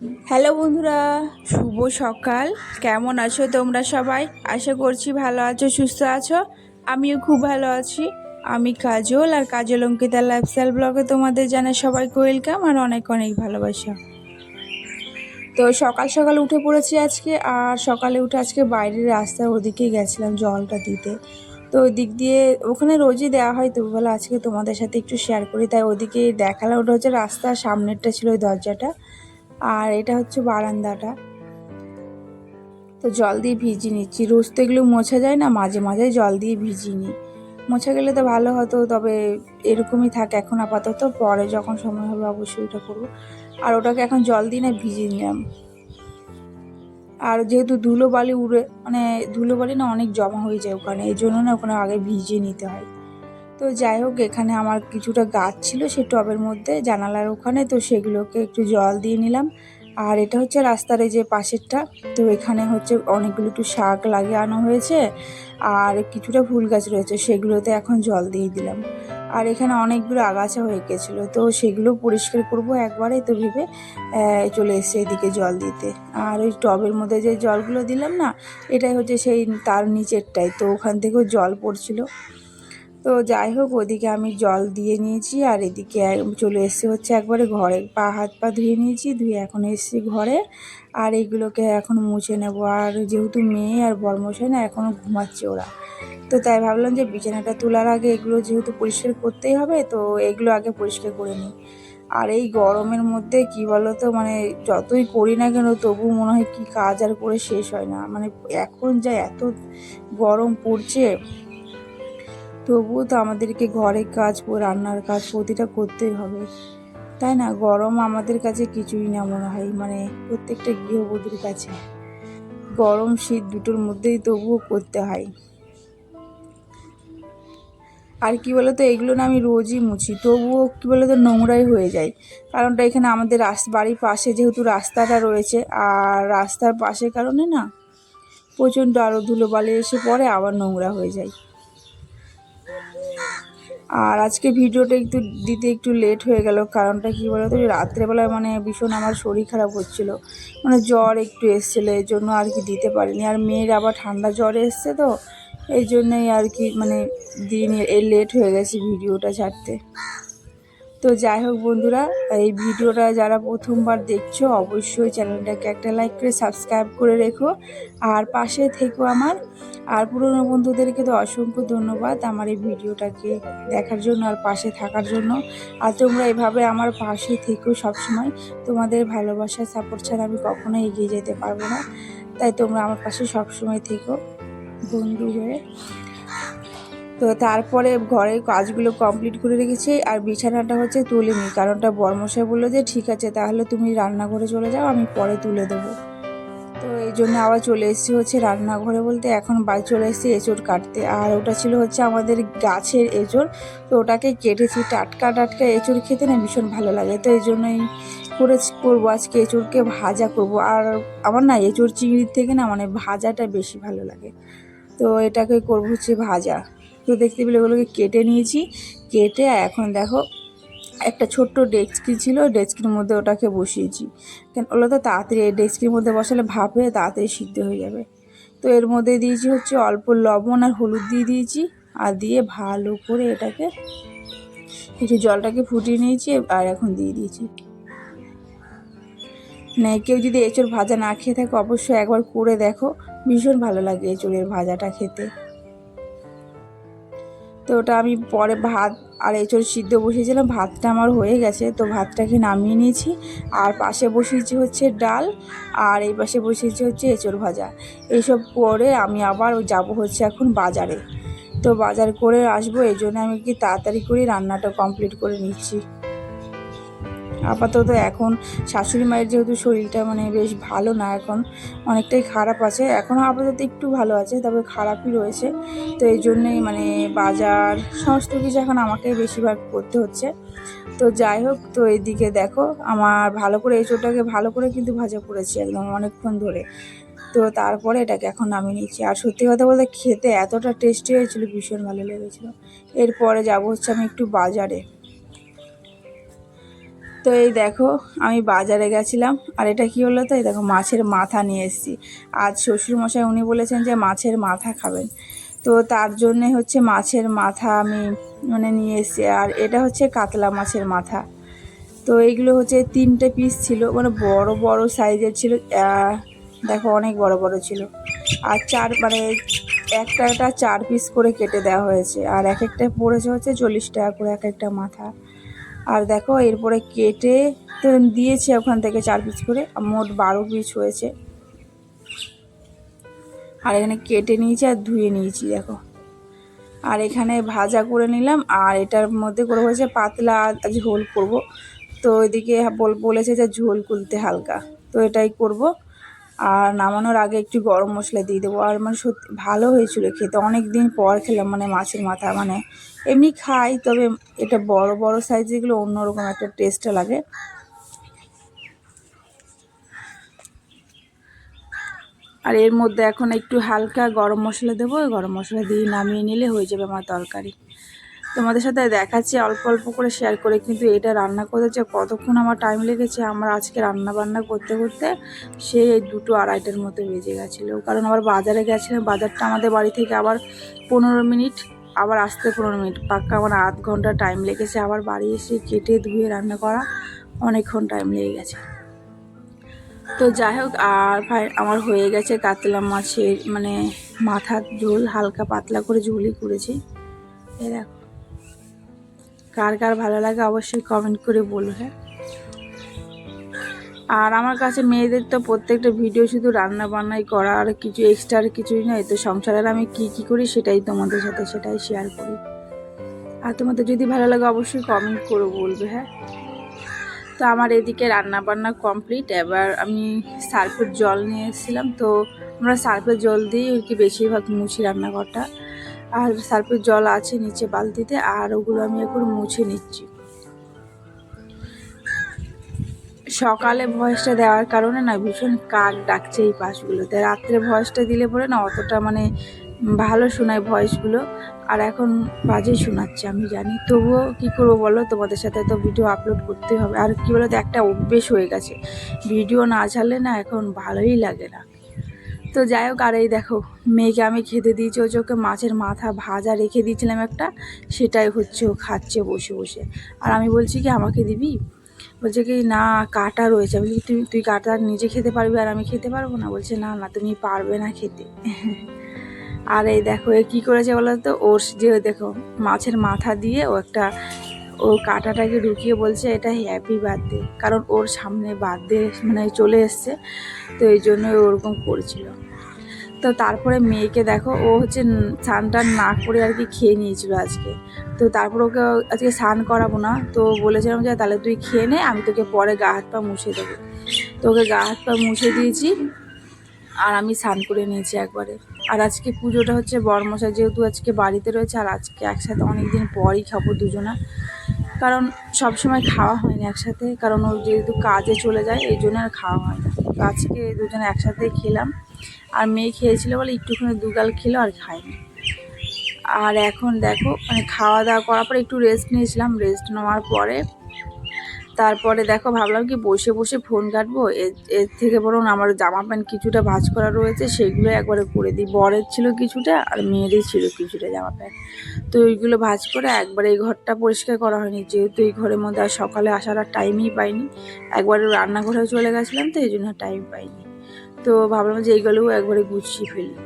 Hello বন্ধুরা, শুভ সকাল। কেমন আছো তোমরা সবাই? আশা করছি ভালো আছো, সুস্থ আছো। আমিও খুব ভালো আছি। আমি কাজল আর কাজল অঙ্কিতা লাইফস্টাইল ব্লগে তোমাদের জানাই সবাইকে ওয়েলকাম আর অনেক অনেক ভালোবাসা। তো সকাল সকাল উঠে পড়েছি আজকে, আর সকালে উঠে আজকে বাইরের রাস্তায় ওদিকে গেছিলাম জলটা দিতে। তো ওই দিক দিয়ে ওখানে রোজই দেওয়া হয়, তো বলে আজকে তোমাদের সাথে একটু শেয়ার করি। তাই ওদিকে দেখালাম, ওটা হচ্ছে রাস্তার সামনেরটা ছিল ওই দরজাটা। আর এটা হচ্ছে বারান্দাটা। তো জল দিয়ে ভিজিয়ে নিচ্ছি। রোজ তো এগুলো মোছা যায় না, মাঝে মাঝে জল দিয়ে ভিজিয়ে নিই। মোছা গেলে তো ভালো হতো, তবে এরকমই থাকে এখন আপাতত। পরে যখন সময় হবে অবশ্যই ওটা করব। আর ওটাকে এখন জল দিয়ে না ভিজিয়ে নিলাম। আর যেহেতু ধুলো বালি উড়ে মানে ধুলো বালি না অনেক জমা হয়ে যায় ওখানে, এই জন্য না ওখানে আগে ভিজিয়ে নিতে হয়। তো যাই হোক, এখানে আমার কিছুটা গাছ ছিল সে টবের মধ্যে, জানালার ওখানে, তো সেগুলোকে একটু জল দিয়ে নিলাম। আর এটা হচ্ছে রাস্তার এই যে পাশেরটা, তো এখানে হচ্ছে অনেকগুলো একটু শাক লাগিয়ে আনা হয়েছে, আর কিছুটা ফুল গাছ রয়েছে, সেগুলোতে এখন জল দিয়ে দিলাম। আর এখানে অনেকগুলো আগাছা হয়ে গেছিল, তো সেগুলো পরিষ্কার করব একবারে, তো ভেবে চলে এসছে এদিকে জল দিতে। আর ওই টবের মধ্যে যে জলগুলো দিলাম না, এটাই হচ্ছে সেই তার নিচেরটাই, তো ওখান থেকেও জল পড়ছিল। তো যাই হোক, ওদিকে আমি জল দিয়ে নিয়েছি আর এদিকে চলে এসেছি হচ্ছে একবারে ঘরে। পা হাত পা ধুয়ে নিয়েছি, ধুয়ে এখন এসেছি ঘরে। আর এইগুলোকে এখন মুছে নেব। আর যেহেতু মেয়ে আর বরমশাই না এখনও ঘুমাচ্ছে ওরা। তো তাই ভাবলাম যে বিছানাটা তোলার আগে এগুলো যেহেতু পরিষ্কার করতেই হবে, তো এগুলো আগে পরিষ্কার করে নিই। আর এই গরমের মধ্যে কি বলো তো মানে যতই করি না কেন তবু মনে হয় কি কাজ আর করে শেষ হয় না। মানে এখন যা এত গরম পড়ছে তবুও তো আমাদেরকে ঘরের কাজ রান্নার কাজ প্রতিটা করতেই হবে। তাই না? গরম আমাদের কাছে কিছুই না মনে হয় মানে প্রত্যেকটা গৃহবধূর কাছে। গরম শীত দুটোর মধ্যেই তবুও করতে হয়। আর কি বলতো, এগুলো না আমি রোজই মুছি, তবুও কী বলতো, নোংরাই হয়ে যায়। কারণটা এখানে আমাদের বাড়ির পাশে যেহেতু রাস্তাটা রয়েছে, আর রাস্তার পাশে কারণে না প্রচণ্ড আরও ধুলোবালি এসে পড়ে, আবার নোংরা হয়ে যায়। আর আজকে ভিডিওটা একটু দিতে একটু লেট হয়ে গেল, কারণটা কী বলতো রাত্রেবেলায় মানে ভীষণ আমার শরীর খারাপ হচ্ছিল। মানে জ্বর একটু এসছিলো, এই জন্য আর কি দিতে পারিনি। আর মেয়ের আবার ঠান্ডা জ্বর এসছে তো, এই জন্যই আর কি মানে দিন এ লেট হয়ে গেছে ভিডিওটা ছাড়তে। তো যাই হোক বন্ধুরা, এই ভিডিওটা যারা প্রথমবার দেখছ, অবশ্যই চ্যানেলটাকে একটা লাইক করে সাবস্ক্রাইব করে রেখো। আর পাশে থেকো আমার। আর পুরনো বন্ধুদেরকে তো অসংখ্য ধন্যবাদ আমার এই ভিডিওটাকে দেখার জন্য আর পাশে থাকার জন্য। আর তোমরা এভাবে আমার পাশে থেকো সবসময়। তোমাদের ভালোবাসা সাপোর্ট ছাড়া আমি কখনো এগিয়ে যেতে পারব না। তাই তোমরা আমার পাশে সবসময় থেকো বন্ধু হয়ে। তো তারপরে ঘরের কাজগুলো কমপ্লিট করে রেখেছি আর বিছানাটা হচ্ছে তুলে নিই। কারণটা বর্মশাই বলল যে, ঠিক আছে, তাহলে তুমি রান্নাঘরে চলে যাও, আমি পরে তুলে দেবো। তো এই জন্য আবার চলে এসেছি হচ্ছে রান্নাঘরে বলতে, এখন বাড়ি চলে এসেছি এঁচড় কাটতে। আর ওটা ছিল হচ্ছে আমাদের গাছের এঁচড়। তো ওটাকে কেটেছি, টাটকা টাটকা এঁচড় খেতে না ভীষণ ভালো লাগে। তো এই জন্যই করে করব আজকে এঁচড়কে ভাজা করব। আর আমার না এঁচড় চিংড়ির থেকে না মানে ভাজাটা বেশি ভালো লাগে। তো এটাকে করব হচ্ছে ভাজা। তো দেখতে পেলে ওগুলোকে কেটে নিয়েছি। কেটে এখন দেখো, একটা ছোট্ট ডেস্কি ছিল ডেস্কির মধ্যে ওটাকে বসিয়েছি। কেন, ওগুলো তো তাড়াতাড়ি ডেস্কির মধ্যে বসালে ভাপ তাড়াতাড়ি সিদ্ধ হয়ে যাবে। তো এর মধ্যে দিয়েছি হচ্ছে অল্প লবণ আর হলুদ দিয়ে দিয়েছি, আর দিয়ে ভালো করে এটাকে একটু জলটাকে ফুটিয়ে নিয়েছি, আর এখন দিয়ে দিয়েছি। না কেউ যদি এঁচড় ভাজা না খেয়ে থাকে, অবশ্যই একবার করে দেখো। ভীষণ ভালো লাগে এঁচড়ের ভাজাটা খেতে। তো ওটা আমি পরে ভাত আর এঁচড় সিদ্ধ বসিয়েছিলাম, ভাতটা আমার হয়ে গেছে, তো ভাতটাকে নামিয়ে নিয়েছি। আর পাশে বসিয়েছি হচ্ছে ডাল, আর এই পাশে বসিয়েছি হচ্ছে এঁচড় ভাজা। এইসব করে আমি আবার যাব হচ্ছে এখন বাজারে। তো বাজার করে আসব, এই জন্য আমি কি তাড়াতাড়ি করে রান্নাটা কমপ্লিট করে নিচ্ছি। আপাতত এখন শাশুড়ি মায়ের যেহেতু শরীরটা মানে বেশ ভালো না এখন, অনেকটাই খারাপ আছে। এখনও আপাতত একটু ভালো আছে, তবে খারাপই রয়েছে। তো এই জন্যেই মানে বাজার সমস্ত কিছু এখন আমাকেই বেশিরভাগ করতে হচ্ছে। তো যাই হোক, তো এইদিকে দেখো, আমার ভালো করে এঁচোটাকে ভালো করে কিন্তু ভাজা করেছি একদম অনেকক্ষণ ধরে। তো তারপরে এটাকে এখন নামিয়ে নিচ্ছি। আর সত্যি কথা বলতে খেতে এতটা টেস্টি হয়েছিল, ভীষণ ভালো লেগেছিলো। এরপরে যাব হচ্ছে আমি একটু বাজারে। তো এই দেখো, আমি বাজারে গেছিলাম, আর এটা কি হলো তো? এই দেখো, মাছের মাথা নিয়ে এসেছি। আজ শ্বশুরমশাই উনি বলেছেন যে মাছের মাথা খাবেন। তো তার জন্যে হচ্ছে মাছের মাথা আমি মানে নিয়ে এসেছি, আর এটা হচ্ছে কাতলা মাছের মাথা। তো এইগুলো হচ্ছে তিনটে পিস ছিল মানে বড় বড় সাইজের ছিল দেখো অনেক বড় বড় ছিল। আর চার মানে একটা চার পিস করে কেটে দেওয়া হয়েছে, আর এক একটা পড়েছে হচ্ছে চল্লিশ টাকা করে এক একটা মাথা। আর দেখো, এরপরে কেটে তো দিয়েছে ওখান থেকে চার পিস করে মোট বারো পিস হয়েছে। আর এখানে কেটে নিয়েছি আর ধুয়ে নিয়েছি, দেখো। আর এখানে ভাজা করে নিলাম, আর এটার মধ্যে করে হয়েছে পাতলা ঝোল করব। তো এদিকে বল- বলেছে যে ঝোল কুলতে হালকা। তো এটাই করব। আর নামানোর আগে একটু গরম মশলা দিয়ে দেবো। আর মানে সত্যি ভালো হয়েছিল খেতে অনেক দিন পর খেলাম মানে মাছের মাথা মানে এমনি খাই, তবে এটা বড় বড় সাইজেরগুলো অন্যরকম একটা টেস্ট লাগে। আর এর মধ্যে এখন একটু হালকা গরম মশলা দেবো, গরম মশলা দিয়ে নামিয়ে নিলে হয়ে যাবে আমার তরকারি। তোমাদের সাথে দেখাচ্ছি, অল্প অল্প করে শেয়ার করে, কিন্তু এটা রান্না করতে যে কতক্ষণ আমার টাইম লেগেছে, আমার আজকে রান্না বান্না করতে করতে সেই এই দুটো আড়াইটার মতো বেজে গেছিল। কারণ আবার বাজারে গেছিলাম, বাজারটা আমাদের বাড়ি থেকে আবার পনেরো মিনিট, আবার আসতে পনেরো মিনিট। পাক্কা আমার আধ ঘণ্টা টাইম লেগেছে, আবার বাড়ি এসে কেটে ধুয়ে রান্না করা অনেকক্ষণ টাইম লেগে গেছে। তো যাই হোক, আর ভাই, আমার হয়ে গেছে কাতলা মাছের মানে মাথার ঝোল হালকা পাতলা করে ঝোলই করেছি। এই দেখো। কার কার ভালো লাগে অবশ্যই কমেন্ট করে বলো হ্যাঁ আর আমার কাছে মেয়েদের তো প্রত্যেকটা ভিডিও শুধু রান্না বান্নাই করা, আর কিছু এক্সট্রা আর কিছুই নয়, তো সংসারের আমি কি কি করি সেটাই তোমাদের সাথে, সেটাই শেয়ার করি। আর তোমাদের যদি ভালো লাগে অবশ্যই কমেন্ট করে বলবে হ্যাঁ। তো আমার এদিকে রান্না বান্না কমপ্লিট এবার আমি সার্ফের জল নিয়ে এসেছিলাম, তো আমরা সার্ফের জল দিয়েই আর কি বেশিরভাগ মুছি রান্নাঘরটা। আর সার্ফের জল আছে নিচে বালতিতে, আর ওগুলো আমি এখন মুছে নিচ্ছি। সকালে ভয়েসটা দেওয়ার কারণে না ভীষণ কাক ডাকছে এই পাশগুলোতে রাত্রে ভয়েসটা দিলে পরে না অতটা মানে ভালো শোনায় ভয়েসগুলো, আর এখন বাজে শোনাচ্ছে, আমি জানি। তবুও কী করব বলো? তোমাদের সাথে তো ভিডিও আপলোড করতে হবে। আর কী বলো তো একটা অভ্যেস হয়ে গেছে। ভিডিও না ছাড়লে না এখন ভালোই লাগে না। তো যাই হোক আর এই দেখো মেয়েকে আমি খেতে দিয়েছি ওই চোখে মাছের মাথা ভাজা রেখে দিয়েছিলাম একটা সেটাই হচ্ছে ও খাচ্ছে বসে বসে। আর আমি বলছি কি আমাকে দিবি? বলছে কি না কাটা রয়েছে। বলছি, তুই তুই কাটা নিজে খেতে পারবি আর আমি খেতে পারব না? বলছে না না তুমি পারবে না খেতে। আর এই দেখো এ কী করেছে বলো তো? ওর যে দেখো মাছের মাথা দিয়ে ও একটা ও কাঁটাটাকে ঢুকিয়ে বলছে, এটা হ্যাপি বার্থডে কারণ ওর সামনে বার্থডে মানে চলে এসছে, তো এই জন্য ওরকম করেছিল। তো তারপরে মেয়েকে দেখো, ও হচ্ছে ন- স্নান টান না করে আর কি খেয়ে নিয়েছিল আজকে। তো তারপর ওকে আজকে স্নান করাবো না, তো বলেছিলাম যে তাহলে তুই খেয়ে নে, আমি তোকে পরে গা হাত পা মুছে দেবো। তো ওকে গা হাত পা মুছে দিয়েছি আর আমি স্নান করে নিয়েছি একবারে। আর আজকে পুজোটা হচ্ছে বর্মশা যেহেতু আজকে বাড়িতে রয়েছে, আর আজকে একসাথে অনেক দিন পরই খাব দুজনা। কারণ সব সময় খাওয়া হয় না একসাথে, কারণ ও যেহেতু কাজে চলে যায়, এই জন্য আর খাওয়া হয় না। আজকে দুজনে একসাথে খেলাম। আর মেয়ে খেয়েছিল বলে একটুখানি দুগাল খেলো আর খায়নি। আর এখন দেখো মানে খাওয়া দাওয়া করার পর একটু রেস্ট নিয়েছিলাম। রেস্ট নেওয়ার পরে তারপরে দেখো ভাবলাম কি বসে বসে ফোন কাটবো এর থেকে বরং আমার জামা প্যান্ট কিছুটা ভাঁজ করা রয়েছে, সেগুলো একবারে করে দিই। বরের ছিল কিছুটা আর মেয়েরই ছিল কিছুটা জামা প্যান্ট। তো ওইগুলো ভাজ করে একবারে এই ঘরটা পরিষ্কার করা হয়নি। যেহেতু এই ঘরের মধ্যে আর সকালে আসার আর টাইমই পাইনি, একবারে রান্নাঘরে চলে গেছিলাম, তো এই জন্য টাইম পাইনি। তো ভাবলাম যে এইগুলোও একবারে গুছিয়ে ফেলি।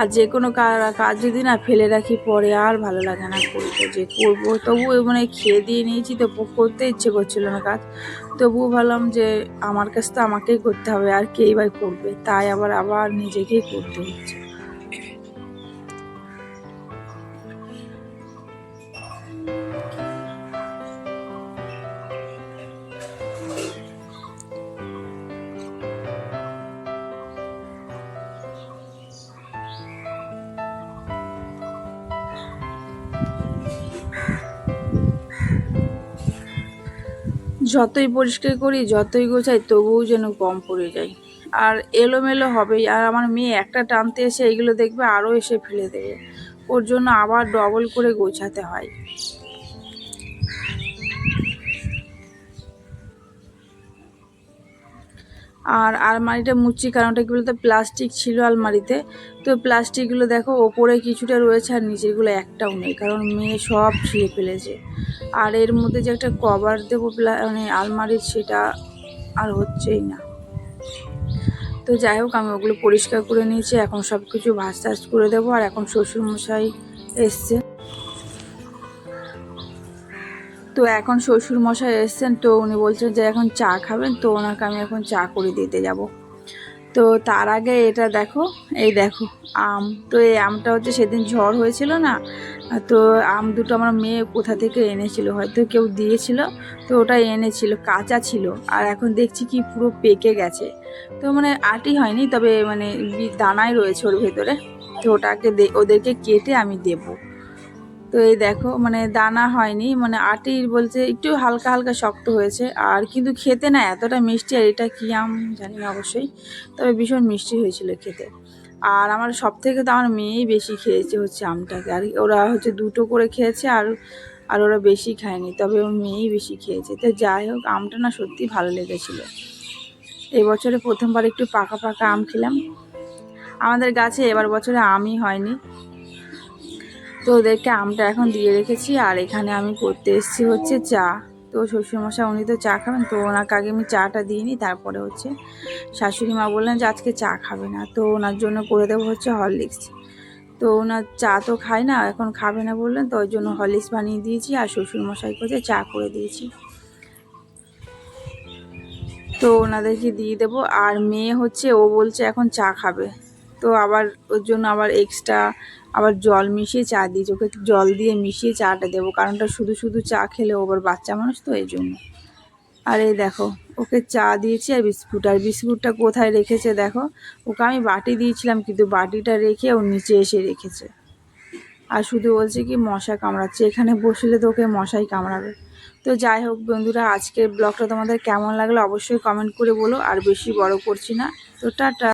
আর যে কোনো কাজ যদি না ফেলে রাখি, পরে আর ভালো লাগে না করতে। যে করব তবু মানে খেয়ে দিয়ে নিয়েছি তো করতে ইচ্ছে করছিল না কাজ। তবুও ভাবলাম যে আমার কাজ তো আমাকেই করতে হবে, আর কেই বা করবে? তাই আবার আবার নিজেকেই করতে হচ্ছে। যতই পরিষ্কার করি, যতই গোছাই, তবুও যেন কম পড়ে যায়। আর এলোমেলো হবেই। আর আমার মেয়ে একটা টানতে এসে এগুলো দেখবে আরও এসে ফেলে দেবে। ওর জন্য আবার ডবল করে গোছাতে হয়। আর আলমারিটা মুচ্ছি কারণটা কি বলতো, প্লাস্টিক ছিল আলমারিতে। তো প্লাস্টিকগুলো দেখো, ওপরে কিছুটা রয়েছে আর নিচেরগুলো একটাও নেই, কারণ মেয়ে সব ছিঁড়ে ফেলেছে। আর এর মধ্যে যে একটা কভার দেবো মানে আলমারির, সেটা আর হচ্ছেই না। তো যাই হোক, আমি ওগুলো পরিষ্কার করে নিয়েছি, এখন সব কিছু ভাস টাজ করে দেবো, আর এখন শ্বশুরমশাই এসছে। তো এখন শ্বশুর মশাই এসছেন, তো উনি বলছেন যে এখন চা খাবেন, তো ওনাকে আমি এখন চা করে দিতে যাব। তো তার আগে এটা দেখো, এই দেখো, আম। তো এই আমটা হচ্ছে সেদিন ঝড় হয়েছিল না, তো আম দুটো আমার মেয়ে কোথা থেকে এনেছিল, হয়তো কেউ দিয়েছিল, তো ওটা এনেছিল, কাঁচা ছিল, আর এখন দেখছি কি পুরো পেকে গেছে। তো মানে আটি হয়নি, তবে মানে দানাই রয়েছে ওর ভেতরে, তো ওটাকে ওদেরকে কেটে আমি দেবো। তো এই দেখো মানে দানা হয়নি মানে আটির বলছে একটু হালকা হালকা শক্ত হয়েছে, আর কিন্তু খেতে না এতটা মিষ্টি, আর এটা কি আম জানি না অবশ্যই, তবে ভীষণ মিষ্টি হয়েছিল খেতে। আর আমার সব থেকে তো আমার মেয়েই বেশি খেয়েছে হচ্ছে আমটাকে, আর ওরা হচ্ছে দুটো করে খেয়েছে, আর আর ওরা বেশি খায়নি, তবে ওর মেয়েই বেশি খেয়েছে। তো যাই হোক, আমটা না সত্যি ভালো লেগেছিল। এই বছরে প্রথমবার একটু পাকা পাকা আম খেলাম। আমাদের গাছে এবার বছরে আমই হয়নি। তো ওদেরকে আমটা এখন দিয়ে রেখেছি, আর এখানে আমি করতে এসেছি হচ্ছে চা। তো শ্বশুরমশাই উনি তো চা খাবেন, তো ওনাকে আগে আমি চাটা দিয়ে নিই, তারপরে হচ্ছে শাশুড়ি মা বললেন যে আজকে চা খাবে না, তো ওনার জন্য করে দেবো হচ্ছে হরলিক্স। তো ওনার চা তো খায় না, এখন খাবে না বললেন, তো ওই জন্য হরলিক্স বানিয়ে দিয়েছি, আর শ্বশুরমশাইকে হচ্ছে চা করে দিয়েছি। তো ওনাদেরকে দিয়ে দেবো, আর মেয়ে হচ্ছে ও বলছে এখন চা খাবে। তো আবার ওর জন্য আবার এক্সট্রা আবার জল মিশিয়ে চা দিয়েছি। ওকে জল দিয়ে মিশিয়ে চাটা দেবো, কারণটা শুধু শুধু চা খেলে ওবার বাচ্চা মানুষ তো, এই জন্য। আর এই দেখো, ওকে চা দিয়েছি আর বিস্কুট। আর বিস্কুটটা কোথায় রেখেছে দেখো? ওকে আমি বাটি দিয়েছিলাম, কিন্তু বাটিটা রেখে ও নিচে এসে রেখেছে। আর শুধু বলছে কি, মশা কামড়াচ্ছে। এখানে বসলে তো ওকে মশাই কামড়াবে। তো যাই হোক বন্ধুরা, আজকের ব্লগটা তোমাদের কেমন লাগল অবশ্যই কমেন্ট করে বলো, আর বেশি বড় করছি না। তো টাটা।